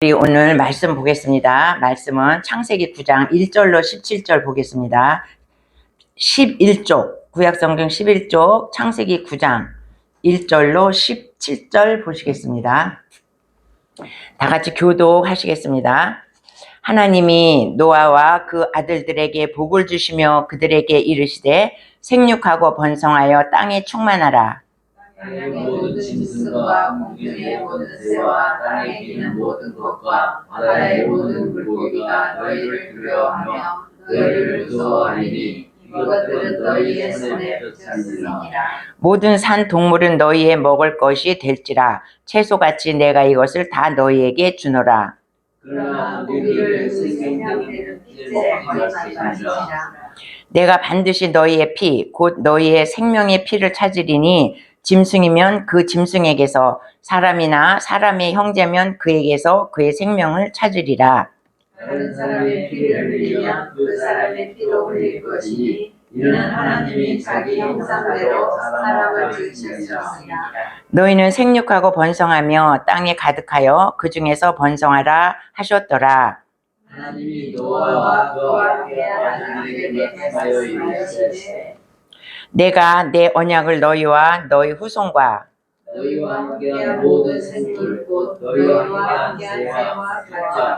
우리 오늘 말씀 보겠습니다. 말씀은 창세기 9장 1절로 17절 보겠습니다. 11쪽, 구약성경 11쪽, 창세기 9장 1절로 17절 보시겠습니다. 다 같이 교독하시겠습니다. 하나님이 노아와 그 아들들에게 복을 주시며 그들에게 이르시되 생육하고 번성하여 땅에 충만하라. 땅의 모든 짐승과 공중의 모든 새와 땅에 기는 모든 것과 바다의 모든 물고기가 너희를 두려워하며 너희를 무서워하리니 이것들은 너희의 손에 붙였으니라. 모든 산 동물은 너희의 먹을 것이 될지라 채소같이 내가 이것을 다 너희에게 주노라. 그러나 우리를 생명되는 빛에 거짓말지라. 내가 반드시 너희의 피, 곧 너희의 생명의 피를 찾으리니 짐승이면 그 짐승에게서 사람이나 사람의 형제면 그에게서 그의 생명을 찾으리라. 다른 사람의 피를 흘리면 그 사람의 피로 흘릴 것이니 이는 하나님이 자기 형상대로 사람을 지으셨습니다. 너희는 생육하고 번성하며 땅에 가득하여 그 중에서 번성하라 하셨더라. 하나님이 노아와 그와 함께한 아들에게 말씀하여 이르시되 내가 내 언약을 너희와 너희 후손과 너희와 함께한 모든 생물 곧 너희와 함께한 새와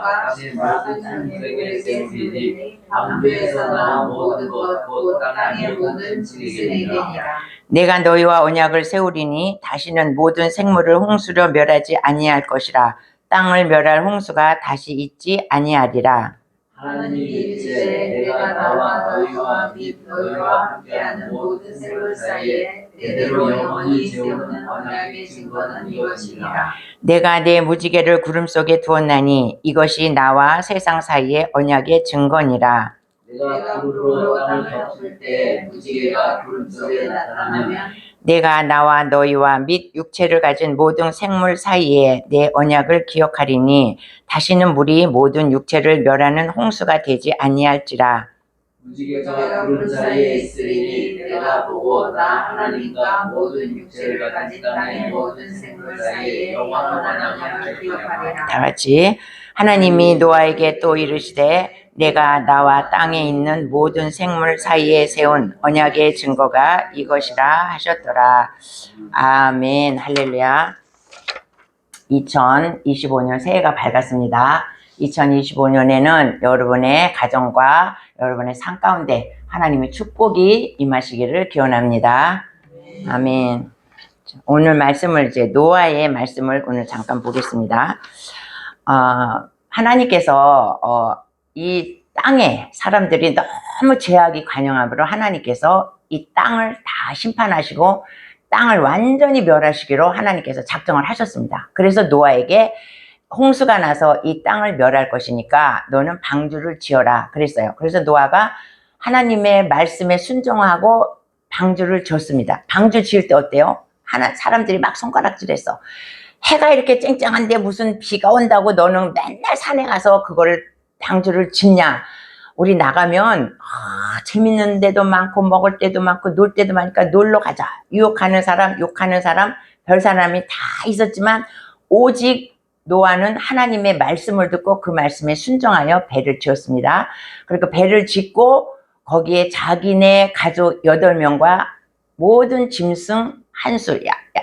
가축과 모든 생물에게 세우리니 방주에서 나온 모든 것곧 땅의 모든 짐승에게니라 내가 너희와 언약을 세우리니 다시는 모든 생물을 홍수로 멸하지 아니할 것이라. 땅을 멸할 홍수가 다시 있지 아니하리라. 하나님이 이르시되 내가 나와 너희와 및 너희와 함께하는 모든 생물 사이에 대대로 영원히 세우는 언약의 증거는 이것이니라 내가 내 무지개를 구름 속에 두었나니 이것이 나와 세상 사이의 언약의 증거니라. 내가 구름으로 땅을 덮을 때 무지개가 구름 속에 나타나면 내가 나와 너희와 및 육체를 가진 모든 생물 사이에 내 언약을 기억하리니 다시는 물이 모든 육체를 멸하는 홍수가 되지 아니할지라. 무지개가 구름 사이에 있으리니 내가 보고 나 하나님과 모든 육체를 가진 땅의 모든 생물 사이에 영원한 언약을 기억하리라 다 같이 하나님이 노아에게 또 이르시되 내가 나와 땅에 있는 모든 생물 사이에 세운 언약의 증거가 이것이라 하셨더라. 아멘. 할렐루야. 2025년 새해가 밝았습니다. 2025년에는 여러분의 가정과 여러분의 삶 가운데 하나님의 축복이 임하시기를 기원합니다. 아멘. 오늘 말씀을 이제 노아의 말씀을 오늘 잠깐 보겠습니다. 어, 하나님께서 어, 이 땅에 사람들이 너무 죄악이 관영함으로 하나님께서 이 땅을 다 심판하시고 땅을 완전히 멸하시기로 하나님께서 작정을 하셨습니다. 그래서 노아에게 홍수가 나서 이 땅을 멸할 것이니까 너는 방주를 지어라 그랬어요. 그래서 노아가 하나님의 말씀에 순종하고 방주를 지었습니다. 방주 지을 때 어때요? 하나 사람들이 막 손가락질했어. 해가 이렇게 쨍쨍한데 무슨 비가 온다고 너는 맨날 산에 가서 그거를 방주를 짓냐? 우리 나가면 아, 재밌는 데도 많고 먹을 때도 많고 놀 때도 많으니까 놀러 가자. 유혹하는 사람, 욕하는 사람, 별 사람이 다 있었지만 오직 노아는 하나님의 말씀을 듣고 그 말씀에 순종하여 배를 지었습니다. 그러니까 배를 짓고 거기에 자기네 가족 8명과 모든 짐승 한 수, 야, 야,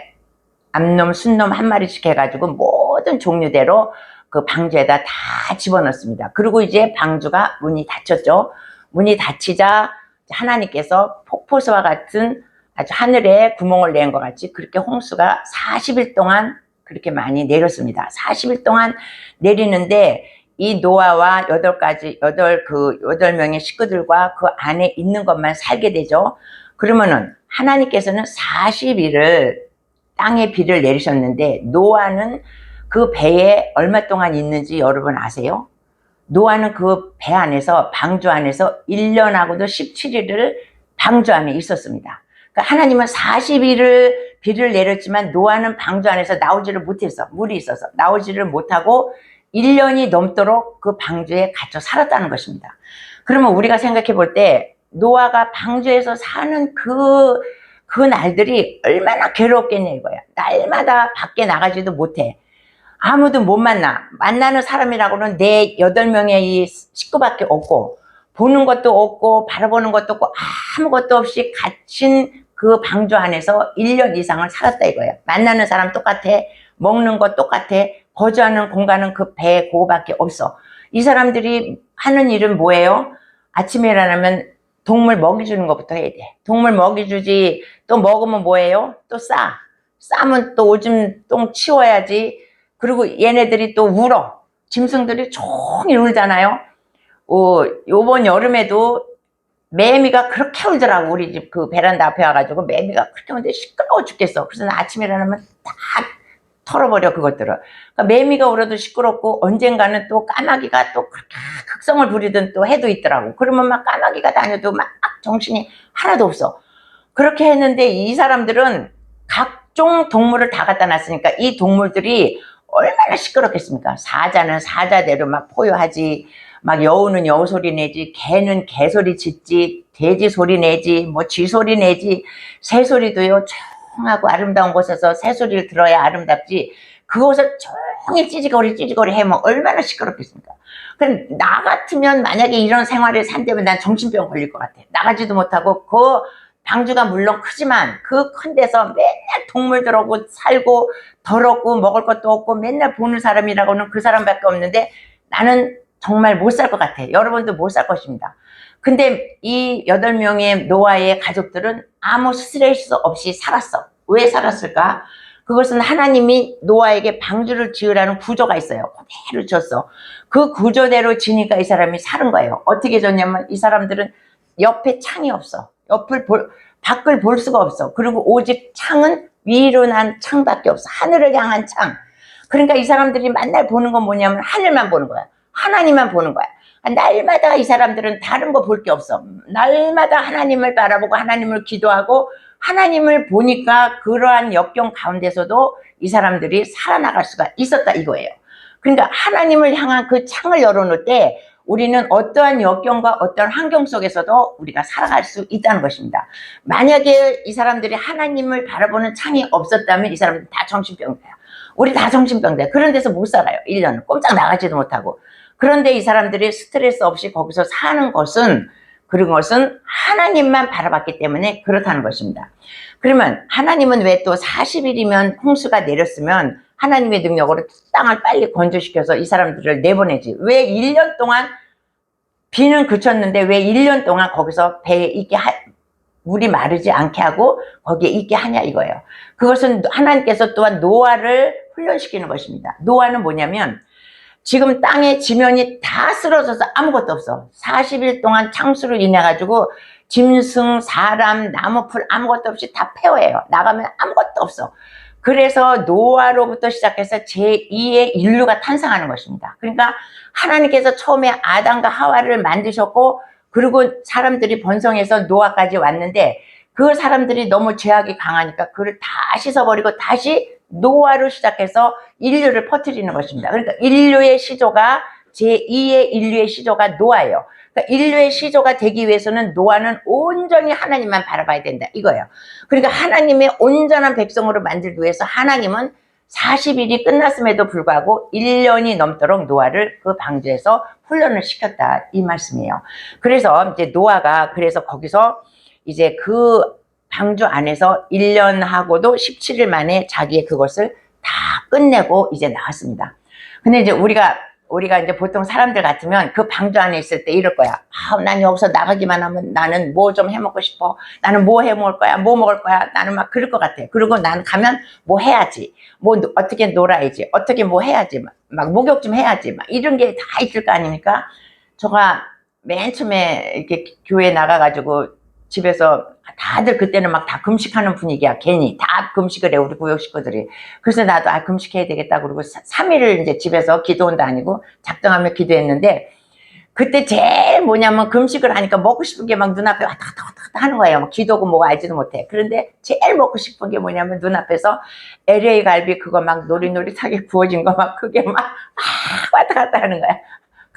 암놈, 순놈 한 마리씩 해가지고 모든 종류대로 그 방주에다 다 집어넣습니다. 그리고 이제 방주가 문이 닫혔죠. 문이 닫히자 하나님께서 폭포수와 같은 아주 하늘에 구멍을 낸 것 같이 그렇게 홍수가 40일 동안 그렇게 많이 내렸습니다. 40일 동안 내리는데 이 노아와 여덟 가지 여덟 그 여덟 명의 식구들과 그 안에 있는 것만 살게 되죠. 그러면은 하나님께서는 40일을 땅에 비를 내리셨는데 노아는 그 배에 얼마 동안 있는지 여러분 아세요? 노아는 그 배 안에서 방주 안에서 1년하고도 17일을 방주 안에 있었습니다. 그러니까 하나님은 40일을 비를 내렸지만 노아는 방주 안에서 나오지를 못했어. 물이 있어서 나오지를 못하고 1년이 넘도록 그 방주에 갇혀 살았다는 것입니다. 그러면 우리가 생각해 볼 때 노아가 방주에서 사는 그, 그 날들이 얼마나 괴롭겠냐 이거야. 날마다 밖에 나가지도 못해. 아무도 못 만나. 만나는 사람이라고는 내 여덟 명의 이 식구밖에 없고, 보는 것도 없고, 바라보는 것도 없고, 아무것도 없이 갇힌 그 방주 안에서 1년 이상을 살았다 이거예요. 만나는 사람 똑같아. 먹는 것 똑같아. 거주하는 공간은 그 배, 그거밖에 없어. 이 사람들이 하는 일은 뭐예요? 아침에 일어나면 동물 먹이 주는 것부터 해야 돼. 동물 먹이 주지. 또 먹으면 뭐예요? 또 싸. 싸면 또 오줌 똥 치워야지. 그리고 얘네들이 또 울어. 짐승들이 종일 울잖아요. 어, 요번 여름에도 매미가 그렇게 울더라고. 우리 집 그 베란다 앞에 와가지고 매미가 그렇게 우는데 시끄러워 죽겠어. 그래서 나 아침에 일어나면 다 털어버려 그것들을. 그러니까 매미가 울어도 시끄럽고 언젠가는 또 까마귀가 또 그렇게 극성을 부리던 또 해도 있더라고. 그러면 막 까마귀가 다녀도 막 정신이 하나도 없어. 그렇게 했는데 이 사람들은 각종 동물을 다 갖다 놨으니까 이 동물들이 얼마나 시끄럽겠습니까? 사자는 사자대로 막 포효하지, 막 여우는 여우 소리 내지, 개는 개 소리 짓지, 돼지 소리 내지, 뭐 쥐 소리 내지, 새 소리도요, 조용하고 아름다운 곳에서 새 소리를 들어야 아름답지, 그곳을 조용히 찌지거리 찌지거리 해면 얼마나 시끄럽겠습니까? 그럼 나 같으면 만약에 이런 생활을 산다면 난 정신병 걸릴 것 같아. 나가지도 못하고 그 방주가 물론 크지만 그 큰 데서 맨날 동물들하고 살고 더럽고 먹을 것도 없고 맨날 보는 사람이라고는 그 사람밖에 없는데 나는 정말 못 살 것 같아. 여러분도 못 살 것입니다. 근데 이 여덟 명의 노아의 가족들은 아무 스트레스 없이 살았어. 왜 살았을까? 그것은 하나님이 노아에게 방주를 지으라는 구조가 있어요. 그대로 줬어. 그 구조대로 지니까 이 사람이 사는 거예요. 어떻게 줬냐면 이 사람들은 옆에 창이 없어. 옆을 볼, 밖을 볼 수가 없어. 그리고 오직 창은 위로 난 창밖에 없어. 하늘을 향한 창. 그러니까 이 사람들이 맨날 보는 건 뭐냐면 하늘만 보는 거야. 하나님만 보는 거야. 날마다 이 사람들은 다른 거 볼 게 없어. 날마다 하나님을 바라보고 하나님을 기도하고 하나님을 보니까 그러한 역경 가운데서도 이 사람들이 살아나갈 수가 있었다 이거예요. 그러니까 하나님을 향한 그 창을 열어놓을 때 우리는 어떠한 역경과 어떠한 환경 속에서도 우리가 살아갈 수 있다는 것입니다. 만약에 이 사람들이 하나님을 바라보는 창이 없었다면 이 사람들 다 정신병자야. 우리 다 정신병자. 그런 데서 못 살아요. 1년. 꼼짝 나가지도 못하고. 그런데 이 사람들이 스트레스 없이 거기서 사는 것은 그런 것은 하나님만 바라봤기 때문에 그렇다는 것입니다. 그러면 하나님은 왜 또 40일이면 홍수가 내렸으면 하나님의 능력으로 땅을 빨리 건조시켜서 이 사람들을 내보내지. 왜 1년 동안 비는 그쳤는데 왜 1년 동안 거기서 배에 있게 하, 물이 마르지 않게 하고 거기에 있게 하냐 이거예요. 그것은 하나님께서 또한 노아를 훈련시키는 것입니다. 노아는 뭐냐면 지금 땅의 지면이 다 쓰러져서 아무것도 없어. 40일 동안 창수로 인해 가지고 짐승, 사람, 나무풀 아무것도 없이 다 폐허해요. 나가면 아무것도 없어. 그래서 노아로부터 시작해서 제2의 인류가 탄생하는 것입니다. 그러니까 하나님께서 처음에 아담과 하와를 만드셨고 그리고 사람들이 번성해서 노아까지 왔는데 그 사람들이 너무 죄악이 강하니까 그를 다 씻어버리고 다시 노아로 시작해서 인류를 퍼뜨리는 것입니다. 그러니까 인류의 시조가 제2의 인류의 시조가 노아예요. 그러니까 인류의 시조가 되기 위해서는 노아는 온전히 하나님만 바라봐야 된다 이거예요. 그러니까 하나님의 온전한 백성으로 만들기 위해서 하나님은 40일이 끝났음에도 불구하고 1년이 넘도록 노아를 그 방주에서 훈련을 시켰다 이 말씀이에요. 그래서 이제 노아가 그래서 거기서 이제 그 방주 안에서 1년 하고도 17일 만에 자기의 그것을 다 끝내고 이제 나왔습니다. 근데 이제 우리가 우리가 이제 보통 사람들 같으면 그 방주 안에 있을 때 이럴 거야. 아, 난 여기서 나가기만 하면 나는 뭐 좀 해먹고 싶어. 나는 뭐 해먹을 거야. 뭐 먹을 거야. 나는 막 그럴 것 같아. 그리고 나는 가면 뭐 해야지. 뭐 노- 어떻게 놀아야지. 어떻게 뭐 해야지. 막, 막 목욕 좀 해야지. 막 이런 게 다 있을 거 아닙니까? 제가 맨 처음에 이렇게 교회 나가가지고 집에서 다들 그때는 막 다 금식하는 분위기야. 괜히 다 금식을 해 우리 구역 식구들이. 그래서 나도 아 금식해야 되겠다 그러고 3일을 이제 집에서 기도원도 아니고 작정하며 기도했는데 그때 제일 뭐냐면 금식을 하니까 먹고 싶은 게 막 눈앞에 왔다 갔다 갔다 하는 거예요. 막 기도고 뭐고 알지도 못해. 그런데 제일 먹고 싶은 게 뭐냐면 눈앞에서 LA 갈비 그거 막 노릇노릇하게 구워진 거 막 그게 막, 막 왔다 갔다 하는 거야.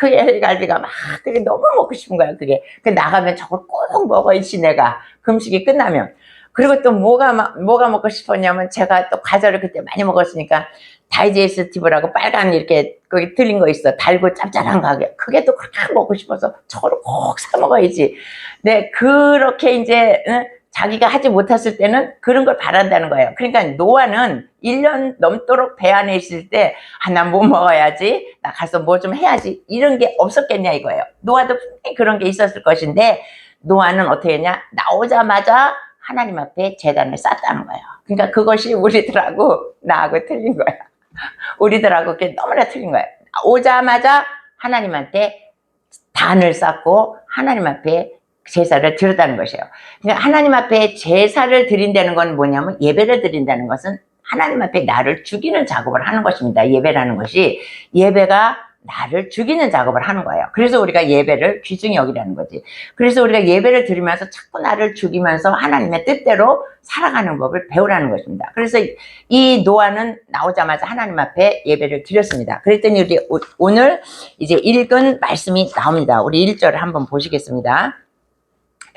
그 LA 갈비가 막 그게 너무 먹고 싶은 거야. 그게. 그 나가면 저걸 꼭 먹어야지 내가 금식이 끝나면. 그리고 또 뭐가 마- 뭐가 먹고 싶었냐면 제가 또 과자를 그때 많이 먹었으니까 다이제스티브라고 빨간 이렇게 거기 틀린 거 있어 달고 짭짤한 가게 그게 또 그렇게 먹고 싶어서 저를 꼭사 먹어야지. 네 그렇게 이제 응? 자기가 하지 못했을 때는 그런 걸 바란다는 거예요. 그러니까 노아는 1년 넘도록 배 안에 있을 때, 아, 난뭐 먹어야지, 나 가서 뭐 좀 해야지, 이런 게 없었겠냐 이거예요. 노아도 분명히 그런 게 있었을 것인데, 노아는 어떻게 했냐? 나오자마자 하나님 앞에 재단을 쌓았다는 거예요. 그러니까 그것이 우리들하고 나하고 틀린 거야. 우리들하고 그게 너무나 틀린 거예요. 오자마자 하나님한테 단을 쌓고 하나님 앞에 제사를 드렸다는 것이에요. 그러니까 하나님 앞에 제사를 드린다는 건 뭐냐면 예배를 드린다는 것은 하나님 앞에 나를 죽이는 작업을 하는 것입니다. 예배라는 것이 예배가 나를 죽이는 작업을 하는 거예요. 그래서 우리가 예배를 귀중히 여기라는 거지. 그래서 우리가 예배를 드리면서 자꾸 나를 죽이면서 하나님의 뜻대로 살아가는 법을 배우라는 것입니다. 그래서 이 노아는 나오자마자 하나님 앞에 예배를 드렸습니다. 그랬더니 우리 오- 오늘 이제 읽은 말씀이 나옵니다. 우리 1절을 한번 보시겠습니다.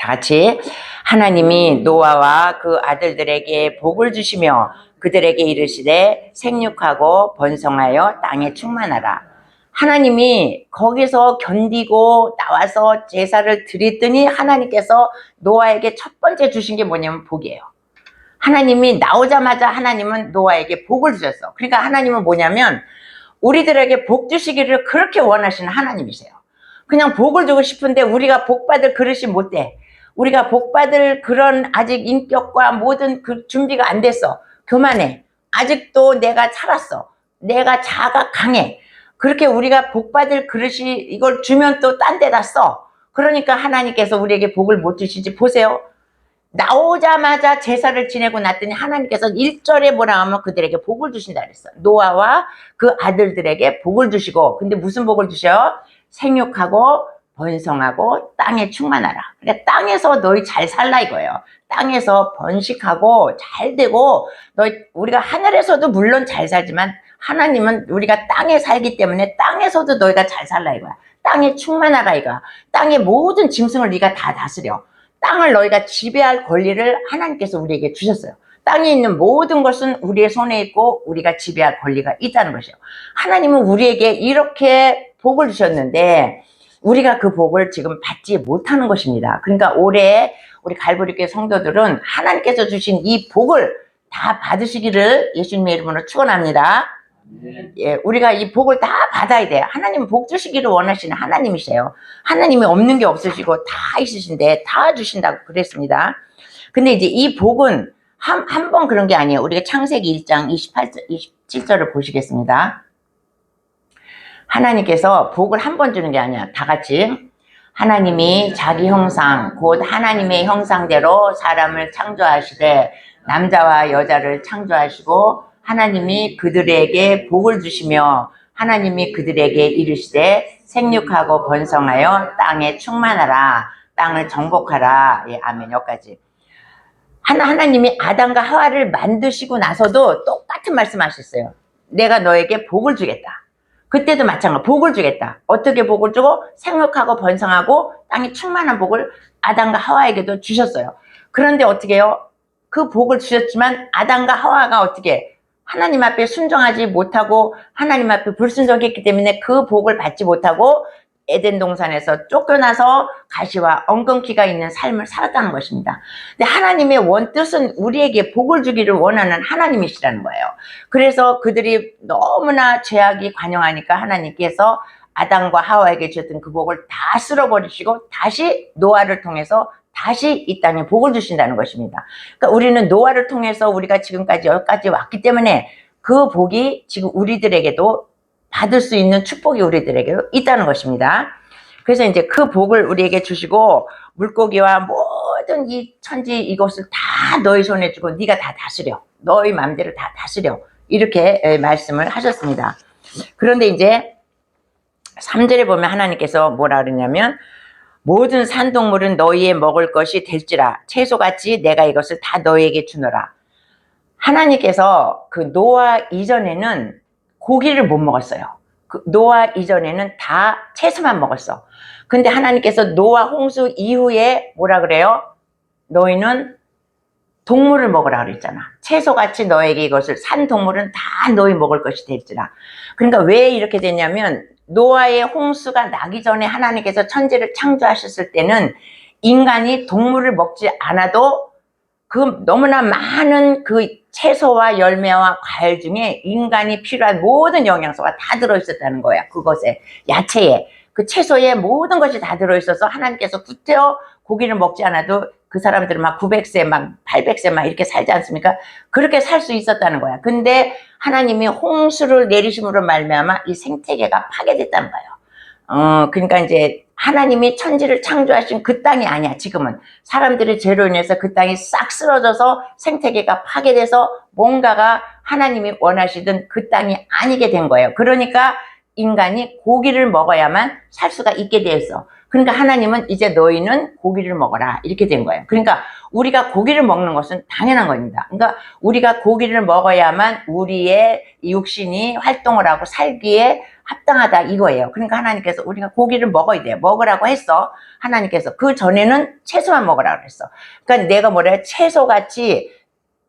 다 같이 하나님이 노아와 그 아들들에게 복을 주시며 그들에게 이르시되 생육하고 번성하여 땅에 충만하라. 하나님이 거기서 견디고 나와서 제사를 드렸더니 하나님께서 노아에게 첫 번째 주신 게 뭐냐면 복이에요. 하나님이 나오자마자 하나님은 노아에게 복을 주셨어. 그러니까 하나님은 뭐냐면 우리들에게 복 주시기를 그렇게 원하시는 하나님이세요. 그냥 복을 주고 싶은데 우리가 복 받을 그릇이 못 돼. 우리가 복 받을 그런 아직 인격과 모든 그 준비가 안 됐어. 교만해. 아직도 내가 살았어. 내가 자가 강해. 그렇게 우리가 복 받을 그릇이 이걸 주면 또 딴 데다 써. 그러니까 하나님께서 우리에게 복을 못 주시지. 보세요. 나오자마자 제사를 지내고 났더니 하나님께서 1절에 뭐라 하면 그들에게 복을 주신다 그랬어. 노아와 그 아들들에게 복을 주시고 근데 무슨 복을 주셔? 생육하고 번성하고 땅에 충만하라. 그러니까 땅에서 너희 잘 살라 이거예요. 땅에서 번식하고 잘 되고 너희 우리가 하늘에서도 물론 잘 살지만 하나님은 우리가 땅에 살기 때문에 땅에서도 너희가 잘 살라 이거야. 땅에 충만하라 이거야. 땅의 모든 짐승을 네가 다 다스려. 땅을 너희가 지배할 권리를 하나님께서 우리에게 주셨어요. 땅에 있는 모든 것은 우리의 손에 있고 우리가 지배할 권리가 있다는 것이에요. 하나님은 우리에게 이렇게 복을 주셨는데 우리가 그 복을 지금 받지 못하는 것입니다. 그러니까 올해 우리 갈보리교회 성도들은 하나님께서 주신 이 복을 다 받으시기를 예수님의 이름으로 축원합니다. 예, 우리가 이 복을 다 받아야 돼요. 하나님 복 주시기를 원하시는 하나님이세요. 하나님이 없는 게 없으시고 다 있으신데 다 주신다고 그랬습니다. 근데 이제 이 복은 한, 한 번 그런 게 아니에요. 우리가 창세기 1장 28절, 27절을 보시겠습니다. 하나님께서 복을 한 번 주는 게 아니야. 다 같이. 하나님이 자기 형상, 곧 하나님의 형상대로 사람을 창조하시되 남자와 여자를 창조하시고 하나님이 그들에게 복을 주시며 하나님이 그들에게 이르시되 생육하고 번성하여 땅에 충만하라. 땅을 정복하라. 예 아멘. 여기까지. 하나 하나님이 아담과 하와를 만드시고 나서도 똑같은 말씀 하셨어요. 내가 너에게 복을 주겠다 그때도 마찬가지. 복을 주겠다. 어떻게 복을 주고? 생육하고 번성하고 땅에 충만한 복을 아담과 하와에게도 주셨어요. 그런데 어떻게 해요? 그 복을 주셨지만 아담과 하와가 어떻게 하나님 앞에 순종하지 못하고 하나님 앞에 불순종했기 때문에 그 복을 받지 못하고 에덴 동산에서 쫓겨나서 가시와 엉겅퀴가 있는 삶을 살았다는 것입니다. 근데 하나님의 원뜻은 우리에게 복을 주기를 원하는 하나님이시라는 거예요. 그래서 그들이 너무나 죄악이 관영하니까 하나님께서 아담과 하와에게 주셨던 그 복을 다 쓸어버리시고 다시 노아를 통해서 다시 이 땅에 복을 주신다는 것입니다. 그러니까 우리는 노아를 통해서 우리가 지금까지 여기까지 왔기 때문에 그 복이 지금 우리들에게도 받을 수 있는 축복이 우리들에게 있다는 것입니다. 그래서 이제 그 복을 우리에게 주시고 물고기와 모든 이 천지 이것을 다 너희 손에 주고 네가 다 다스려. 너희 마음대로 다 다스려. 이렇게 예, 말씀을 하셨습니다. 그런데 이제 3절에 보면 하나님께서 뭐라 그러냐면 모든 산동물은 너희의 먹을 것이 될지라 채소같이 내가 이것을 다 너희에게 주노라. 하나님께서 그 노아 이전에는 고기를 못 먹었어요. 그 노아 이전에는 다 채소만 먹었어. 근데 하나님께서 노아 홍수 이후에 뭐라 그래요? 너희는 동물을 먹으라 그랬잖아. 채소같이 너에게 이것을 산 동물은 다 너희 먹을 것이 될지라. 그러니까 왜 이렇게 됐냐면 노아의 홍수가 나기 전에 하나님께서 천지를 창조하셨을 때는 인간이 동물을 먹지 않아도 그 너무나 많은 그 채소와 열매와 과일 중에 인간이 필요한 모든 영양소가 다 들어있었다는 거야. 그것에 야채에 그 채소에 모든 것이 다 들어있어서 하나님께서 구태여 고기를 먹지 않아도 그 사람들은 막 900세 막 800세 막 이렇게 살지 않습니까? 그렇게 살 수 있었다는 거야. 근데 하나님이 홍수를 내리심으로 말미암아 이 생태계가 파괴됐다는 거예요. 어, 그러니까 이제 하나님이 천지를 창조하신 그 땅이 아니야, 지금은. 사람들의 죄로 인해서 그 땅이 싹 쓰러져서 생태계가 파괴돼서 뭔가가 하나님이 원하시던 그 땅이 아니게 된 거예요. 그러니까 인간이 고기를 먹어야만 살 수가 있게 되었어. 그러니까 하나님은 이제 너희는 고기를 먹어라. 이렇게 된 거예요. 그러니까 우리가 고기를 먹는 것은 당연한 겁니다. 그러니까 우리가 고기를 먹어야만 우리의 육신이 활동을 하고 살기에 합당하다 이거예요. 그러니까 하나님께서 우리가 고기를 먹어야 돼요. 먹으라고 했어. 하나님께서 그 전에는 채소만 먹으라 그랬어. 그러니까 내가 뭐래 채소같이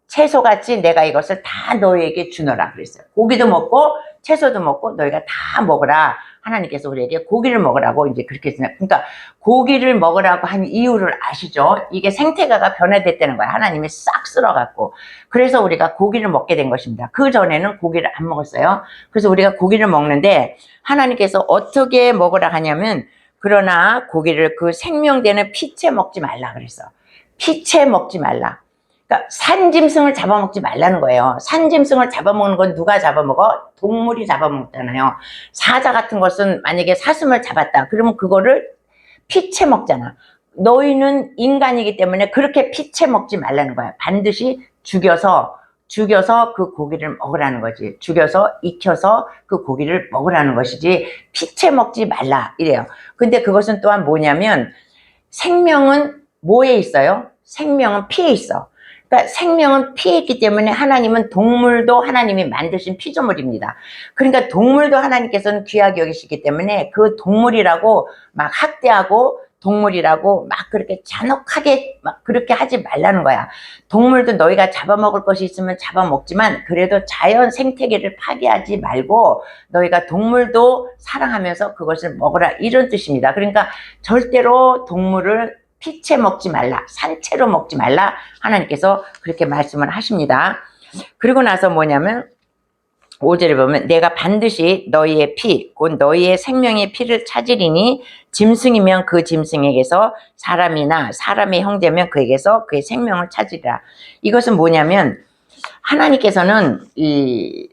채소같이 내가 이것을 다 너희에게 주노라 그랬어요. 고기도 먹고 채소도 먹고 너희가 다 먹으라. 하나님께서 우리에게 고기를 먹으라고 이제 그렇게 했어요. 그러니까 고기를 먹으라고 한 이유를 아시죠? 이게 생태계가 변화됐다는 거야. 하나님이 싹 쓸어갖고. 그래서 우리가 고기를 먹게 된 것입니다. 그 전에는 고기를 안 먹었어요. 그래서 우리가 고기를 먹는데 하나님께서 어떻게 먹으라 하냐면 그러나 고기를 그 생명되는 피채 먹지 말라 그랬어. 피채 먹지 말라. 그러니까 산짐승을 잡아먹지 말라는 거예요. 산짐승을 잡아먹는 건 누가 잡아먹어? 동물이 잡아먹잖아요. 사자 같은 것은 만약에 사슴을 잡았다. 그러면 그거를 피채 먹잖아. 너희는 인간이기 때문에 그렇게 피채 먹지 말라는 거야. 반드시 죽여서 죽여서 그 고기를 먹으라는 거지. 죽여서 익혀서 그 고기를 먹으라는 것이지 피채 먹지 말라 이래요. 근데 그것은 또한 뭐냐면 생명은 뭐에 있어요? 생명은 피에 있어. 그러니까 생명은 피에 있기 때문에 하나님은 동물도 하나님이 만드신 피조물입니다. 그러니까 동물도 하나님께서는 귀하게 여기시기 때문에 그 동물이라고 막 학대하고 동물이라고 막 그렇게 잔혹하게 막 그렇게 하지 말라는 거야. 동물도 너희가 잡아먹을 것이 있으면 잡아먹지만 그래도 자연 생태계를 파괴하지 말고 너희가 동물도 사랑하면서 그것을 먹어라 이런 뜻입니다. 그러니까 절대로 동물을 피채 먹지 말라, 산채로 먹지 말라 하나님께서 그렇게 말씀을 하십니다. 그리고 나서 뭐냐면 5절에 보면 내가 반드시 너희의 피, 곧 너희의 생명의 피를 찾으리니 짐승이면 그 짐승에게서 사람이나 사람의 형제면 그에게서 그의 생명을 찾으리라. 이것은 뭐냐면 하나님께서는 이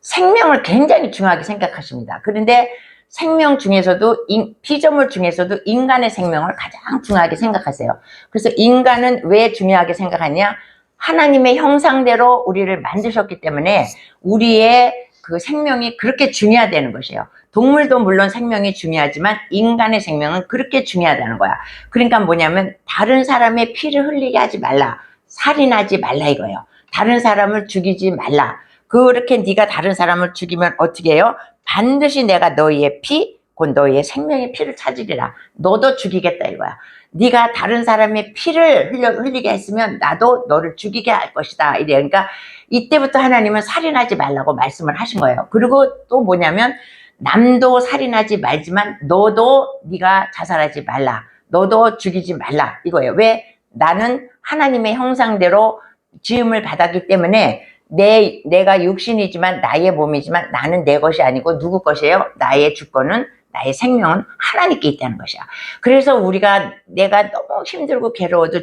생명을 굉장히 중요하게 생각하십니다. 그런데 생명 중에서도 인- 피조물 중에서도 인간의 생명을 가장 중요하게 생각하세요. 그래서 인간은 왜 중요하게 생각하냐? 하나님의 형상대로 우리를 만드셨기 때문에 우리의 그 생명이 그렇게 중요하다는 것이에요. 동물도 물론 생명이 중요하지만 인간의 생명은 그렇게 중요하다는 거야. 그러니까 뭐냐면 다른 사람의 피를 흘리게 하지 말라. 살인하지 말라 이거예요. 다른 사람을 죽이지 말라. 그렇게 네가 다른 사람을 죽이면 어떻게 해요? 반드시 내가 너희의 피, 곧 너희의 생명의 피를 찾으리라. 너도 죽이겠다 이거야. 네가 다른 사람의 피를 흘려, 흘리게 했으면 나도 너를 죽이게 할 것이다. 이래. 그러니까 이때부터 하나님은 살인하지 말라고 말씀을 하신 거예요. 그리고 또 뭐냐면 남도 살인하지 말지만 너도 네가 자살하지 말라. 너도 죽이지 말라. 이거예요. 왜? 나는 하나님의 형상대로 지음을 받았기 때문에 내, 내가 육신이지만 나의 몸이지만 나는 내 것이 아니고 누구 것이에요? 나의 주권은 나의 생명은 하나님께 있다는 것이야. 그래서 우리가 내가 너무 힘들고 괴로워도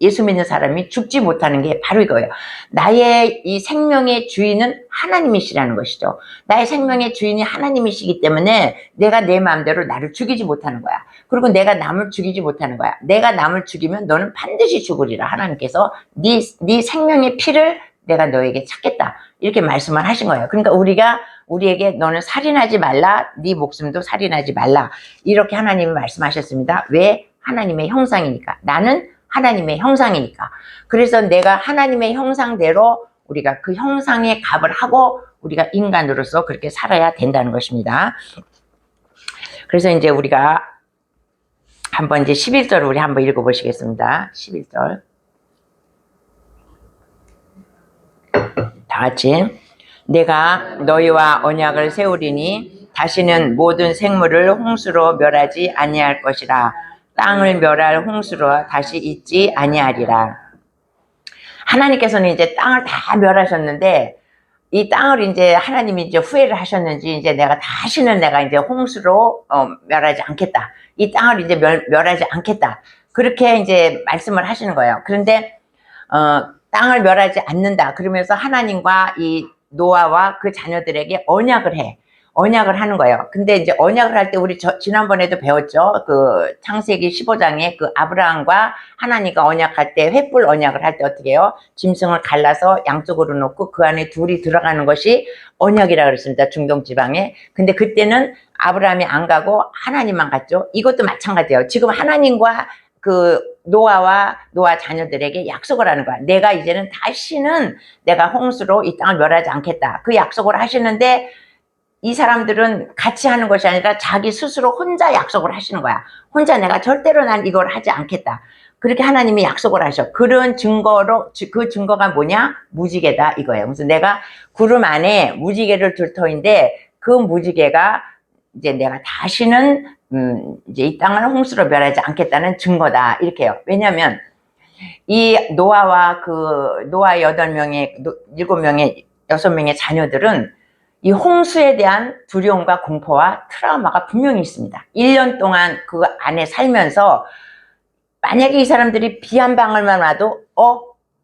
예수 믿는 사람이 죽지 못하는 게 바로 이거예요. 나의 이 생명의 주인은 하나님이시라는 것이죠. 나의 생명의 주인이 하나님이시기 때문에 내가 내 마음대로 나를 죽이지 못하는 거야. 그리고 내가 남을 죽이지 못하는 거야. 내가 남을 죽이면 너는 반드시 죽으리라. 하나님께서 네, 네 생명의 피를 내가 너에게 찾겠다. 이렇게 말씀을 하신 거예요. 그러니까 우리가 우리에게 너는 살인하지 말라. 네 목숨도 살인하지 말라. 이렇게 하나님이 말씀하셨습니다. 왜? 하나님의 형상이니까. 나는 하나님의 형상이니까. 그래서 내가 하나님의 형상대로 우리가 그 형상에 값을 하고 우리가 인간으로서 그렇게 살아야 된다는 것입니다. 그래서 이제 우리가 한번 이제 11절을 우리 한번 읽어보시겠습니다. 11절. 다 같이 내가 너희와 언약을 세우리니 다시는 모든 생물을 홍수로 멸하지 아니할 것이라 땅을 멸할 홍수로 다시 있지 아니하리라. 하나님께서는 이제 땅을 다 멸하셨는데 이 땅을 이제 하나님이 이제 후회를 하셨는지 이제 내가 다시는 내가 이제 홍수로 어, 멸하지 않겠다. 이 땅을 이제 멸, 멸하지 않겠다. 그렇게 이제 말씀을 하시는 거예요. 그런데 어, 땅을 멸하지 않는다. 그러면서 하나님과 이 노아와 그 자녀들에게 언약을 해. 언약을 하는 거예요. 근데 이제 언약을 할 때 우리 저, 지난번에도 배웠죠. 그 창세기 15장에 그 아브라함과 하나님과 언약할 때 횃불 언약을 할 때 어떻게 해요? 짐승을 갈라서 양쪽으로 놓고 그 안에 둘이 들어가는 것이 언약이라 그랬습니다. 중동 지방에. 근데 그때는 아브라함이 안 가고 하나님만 갔죠. 이것도 마찬가지예요. 지금 하나님과 그 노아와 노아 자녀들에게 약속을 하는 거야. 내가 이제는 다시는 내가 홍수로 이 땅을 멸하지 않겠다. 그 약속을 하시는데 이 사람들은 같이 하는 것이 아니라 자기 스스로 혼자 약속을 하시는 거야. 혼자 내가 절대로 난 이걸 하지 않겠다. 그렇게 하나님이 약속을 하셔. 그런 증거로, 그 증거가 뭐냐? 무지개다, 이거예요. 그래서 내가 구름 안에 무지개를 둘 터인데, 그 무지개가 이제 내가 다시는, 음, 이제 이 땅을 홍수로 멸하지 않겠다는 증거다. 이렇게요. 왜냐면, 이 노아와 그, 노아 여덟 명의, 일곱 명의, 여섯 명의 자녀들은 이 홍수에 대한 두려움과 공포와 트라우마가 분명히 있습니다. 1년 동안 그 안에 살면서 만약에 이 사람들이 비 한 방울만 와도 어?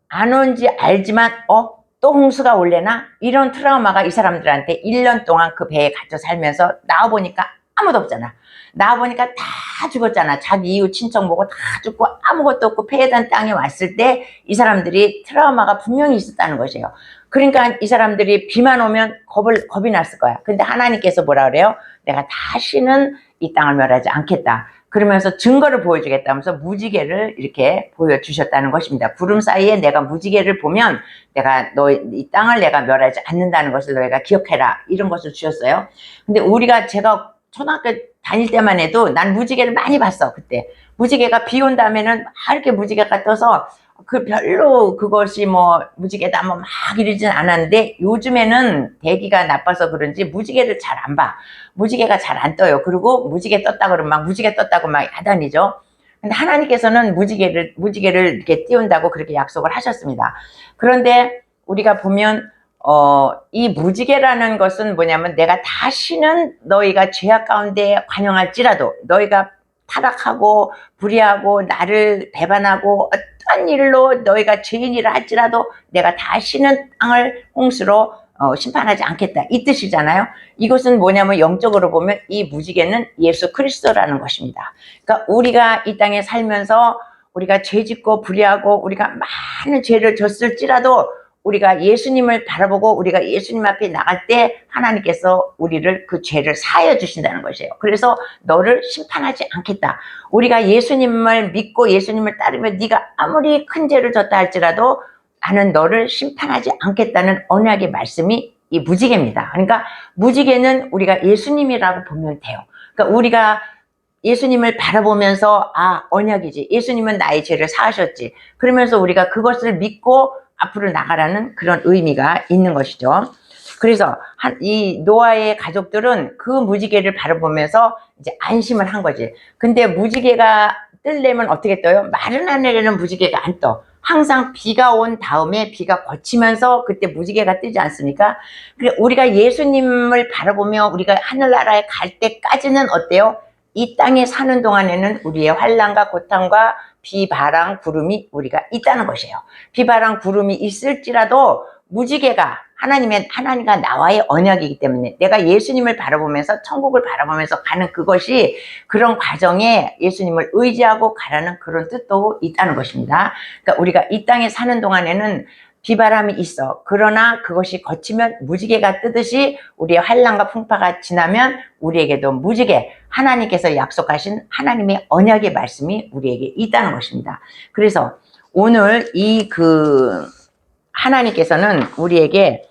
안 온지 알지만 어? 또 홍수가 올래나? 이런 트라우마가 이 사람들한테 1년 동안 그 배에 갇혀 살면서 나와보니까 아무도 없잖아. 나와보니까 다 죽었잖아. 자기 이웃 친척 보고 다 죽고 아무것도 없고 폐해단 땅에 왔을 때 이 사람들이 트라우마가 분명히 있었다는 것이에요. 그러니까 이 사람들이 비만 오면 겁을, 겁이 났을 거야. 근데 하나님께서 뭐라 그래요? 내가 다시는 이 땅을 멸하지 않겠다. 그러면서 증거를 보여주겠다면서 무지개를 이렇게 보여주셨다는 것입니다. 구름 사이에 내가 무지개를 보면 내가 너 이 땅을 내가 멸하지 않는다는 것을 너희가 기억해라. 이런 것을 주셨어요. 근데 우리가 제가 초등학교 다닐 때만 해도 난 무지개를 많이 봤어. 그때. 무지개가 비 온 다음에는 막 이렇게 무지개가 떠서 그 별로 그것이 뭐 무지개다 뭐 막 이러진 않았는데 요즘에는 대기가 나빠서 그런지 무지개를 잘 안 봐. 무지개가 잘 안 떠요. 그리고 무지개 떴다 그러면 막 무지개 떴다고 막 하다니죠. 근데 하나님께서는 무지개를 무지개를 이렇게 띄운다고 그렇게 약속을 하셨습니다. 그런데 우리가 보면 어, 이 무지개라는 것은 뭐냐면 내가 다시는 너희가 죄악 가운데 관영할지라도 너희가 타락하고 불의하고 나를 배반하고 어떤 일로 너희가 죄인이라 할지라도 내가 다시는 땅을 홍수로 어, 심판하지 않겠다 이 뜻이잖아요. 이것은 뭐냐면 영적으로 보면 이 무지개는 예수 그리스도라는 것입니다. 그러니까 우리가 이 땅에 살면서 우리가 죄짓고 불의하고 우리가 많은 죄를 졌을지라도 우리가 예수님을 바라보고 우리가 예수님 앞에 나갈 때 하나님께서 우리를 그 죄를 사하여 주신다는 것이에요. 그래서 너를 심판하지 않겠다. 우리가 예수님을 믿고 예수님을 따르면 네가 아무리 큰 죄를 졌다 할지라도 나는 너를 심판하지 않겠다는 언약의 말씀이 이 무지개입니다. 그러니까 무지개는 우리가 예수님이라고 보면 돼요. 그러니까 우리가 예수님을 바라보면서 아 언약이지. 예수님은 나의 죄를 사하셨지. 그러면서 우리가 그것을 믿고 앞으로 나가라는 그런 의미가 있는 것이죠. 그래서 한, 이 노아의 가족들은 그 무지개를 바라보면서 이제 안심을 한 거지. 근데 무지개가 뜰려면 어떻게 떠요? 마른 하늘에는 무지개가 안 떠. 항상 비가 온 다음에 비가 거치면서 그때 무지개가 뜨지 않습니까? 그래 우리가 예수님을 바라보며 우리가 하늘나라에 갈 때까지는 어때요? 이 땅에 사는 동안에는 우리의 환란과 고통과 비, 바람, 구름이 우리가 있다는 것이에요. 비, 바람, 구름이 있을지라도 무지개가 하나님의 하나님과 나와의 언약이기 때문에 내가 예수님을 바라보면서 천국을 바라보면서 가는 그것이 그런 과정에 예수님을 의지하고 가라는 그런 뜻도 있다는 것입니다. 그러니까 우리가 이 땅에 사는 동안에는 비바람이 있어. 그러나 그것이 거치면 무지개가 뜨듯이 우리의 환란과 풍파가 지나면 우리에게도 무지개 하나님께서 약속하신 하나님의 언약의 말씀이 우리에게 있다는 것입니다. 그래서 오늘 이 그 하나님께서는 우리에게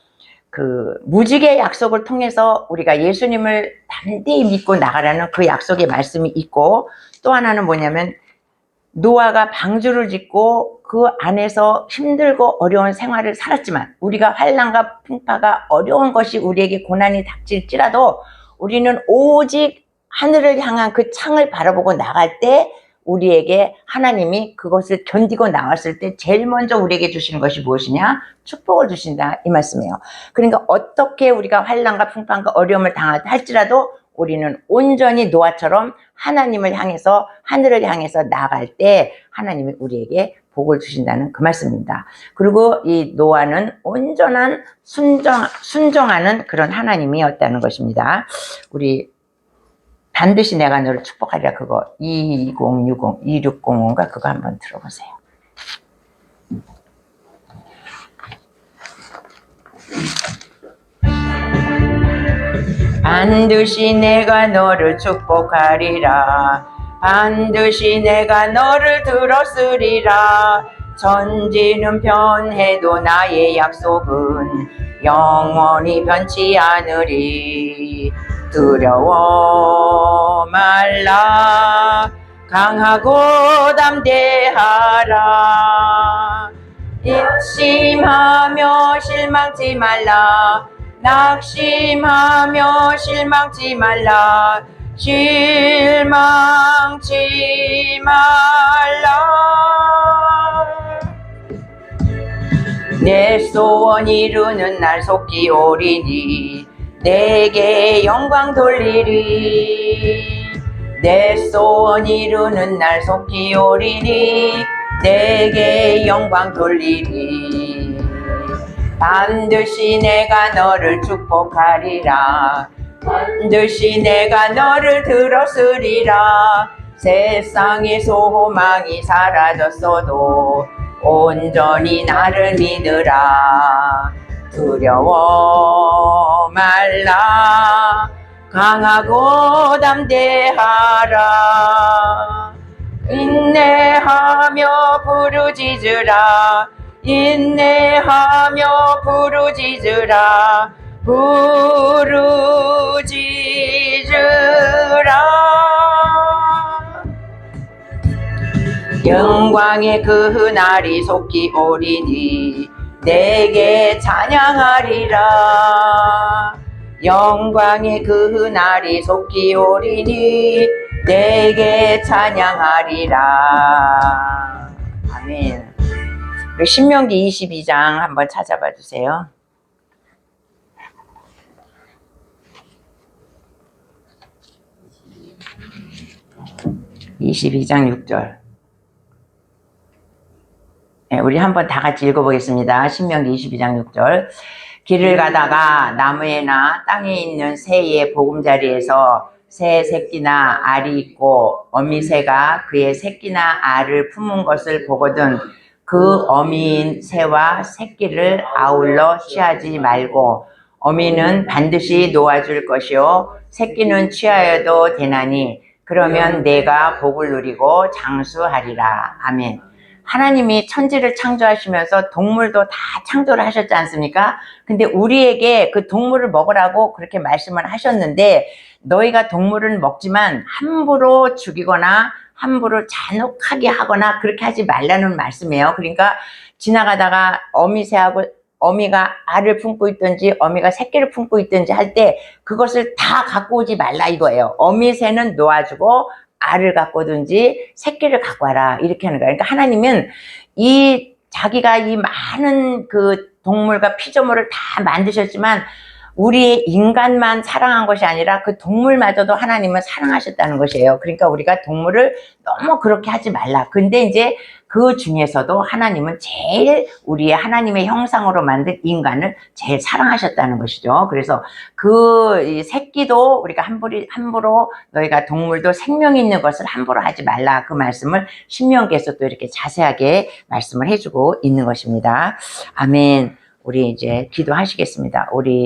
그 무지개 약속을 통해서 우리가 예수님을 단디히 믿고 나가라는 그 약속의 말씀이 있고 또 하나는 뭐냐면 노아가 방주를 짓고 그 안에서 힘들고 어려운 생활을 살았지만 우리가 환란과 풍파가 어려운 것이 우리에게 고난이 닥칠지라도 우리는 오직 하늘을 향한 그 창을 바라보고 나갈 때 우리에게 하나님이 그것을 견디고 나왔을 때 제일 먼저 우리에게 주시는 것이 무엇이냐? 축복을 주신다 이 말씀이에요. 그러니까 어떻게 우리가 환란과 풍파과 어려움을 당하다 할지라도 우리는 온전히 노아처럼 하나님을 향해서 하늘을 향해서 나갈 때 하나님이 우리에게 복을 주신다는 그 말씀입니다. 그리고 이 노아는 온전한 순정 순종하는 그런 하나님이었다는 것입니다. 우리 반드시 내가 너를 축복하리라 그거 2060 2605인가 그거 한번 들어보세요. 반드시 내가 너를 축복하리라. 반드시 내가 너를 들었으리라. 천지는 변해도 나의 약속은 영원히 변치 않으리. 두려워 말라. 강하고 담대하라. 입심하며 실망치 말라. 낙심하며 실망치 말라. 실망치 말라. 내 소원 이루는 날 속히 오리니 내게 영광 돌리리. 내 소원 이루는 날 속히 오리니 내게 영광 돌리리. 반드시 내가 너를 축복하리라. 반드시 내가 너를 들었으리라. 세상의 소망이 사라졌어도 온전히 나를 믿으라 두려워 말라. 강하고 담대하라. 인내하며 부르짖으라. 인내하며 부르짖으라. 부르짖으라. 영광의 그 날이 속히 오리니 내게 찬양하리라. 영광의 그 날이 속히 오리니 내게 찬양하리라. 아멘. 그리고 신명기 22장 한번 찾아봐 주세요. 22장 6절. 네, 우리 한번 다 같이 읽어보겠습니다. 신명기 22장 6절. 길을 가다가 나무에나 땅에 있는 새의 보금자리에서 새 새끼나 알이 있고 어미새가 그의 새끼나 알을 품은 것을 보거든 그 어미인 새와 새끼를 아울러 취하지 말고 어미는 반드시 놓아줄 것이요 새끼는 취하여도 되나니 그러면 내가 복을 누리고 장수하리라. 아멘. 하나님이 천지를 창조하시면서 동물도 다 창조를 하셨지 않습니까? 근데 우리에게 그 동물을 먹으라고 그렇게 말씀을 하셨는데 너희가 동물은 먹지만 함부로 죽이거나 함부로 잔혹하게 하거나 그렇게 하지 말라는 말씀이에요. 그러니까 지나가다가 어미새하고 어미가 알을 품고 있든지 어미가 새끼를 품고 있든지 할 때 그것을 다 갖고 오지 말라 이거예요. 어미새는 놓아주고 알을 갖고 오든지 새끼를 갖고 와라 이렇게 하는 거예요. 그러니까 하나님은 이 자기가 이 많은 그 동물과 피조물을 다 만드셨지만 우리 인간만 사랑한 것이 아니라 그 동물마저도 하나님은 사랑하셨다는 것이에요. 그러니까 우리가 동물을 너무 그렇게 하지 말라. 근데 이제 그 중에서도 하나님은 제일 우리의 하나님의 형상으로 만든 인간을 제일 사랑하셨다는 것이죠. 그래서 그이 새끼도 우리가 함부로, 함부로 너희가 동물도 생명 있는 것을 함부로 하지 말라. 그 말씀을 신명기에서 또 이렇게 자세하게 말씀을 해주고 있는 것입니다. 아멘. 우리 이제 기도하시겠습니다. 우리